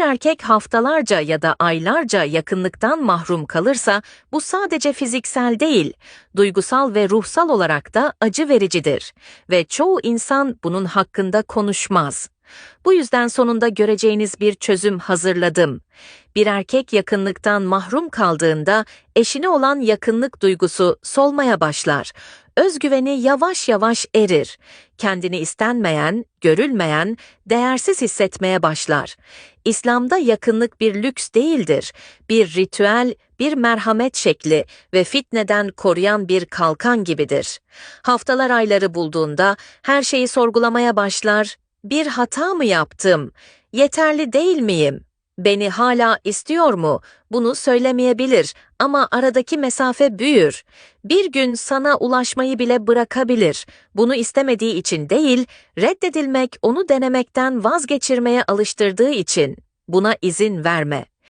Bir erkek haftalarca ya da aylarca yakınlıktan mahrum kalırsa bu sadece fiziksel değil, duygusal ve ruhsal olarak da acı vericidir ve çoğu insan bunun hakkında konuşmaz. Bu yüzden sonunda göreceğiniz bir çözüm hazırladım. Bir erkek yakınlıktan mahrum kaldığında eşine olan yakınlık duygusu solmaya başlar. Özgüveni yavaş yavaş erir. Kendini istenmeyen, görülmeyen, değersiz hissetmeye başlar. İslam'da yakınlık bir lüks değildir. Bir ritüel, bir merhamet şekli ve fitneden koruyan bir kalkan gibidir. Haftalar ayları bulduğunda her şeyi sorgulamaya başlar. Bir hata mı yaptım? Yeterli değil miyim? Beni hala istiyor mu? Bunu söylemeyebilir ama aradaki mesafe büyür. Bir gün sana ulaşmayı bile bırakabilir. Bunu istemediği için değil, reddedilmek onu denemekten vazgeçirmeye alıştırdığı için. Buna izin verme.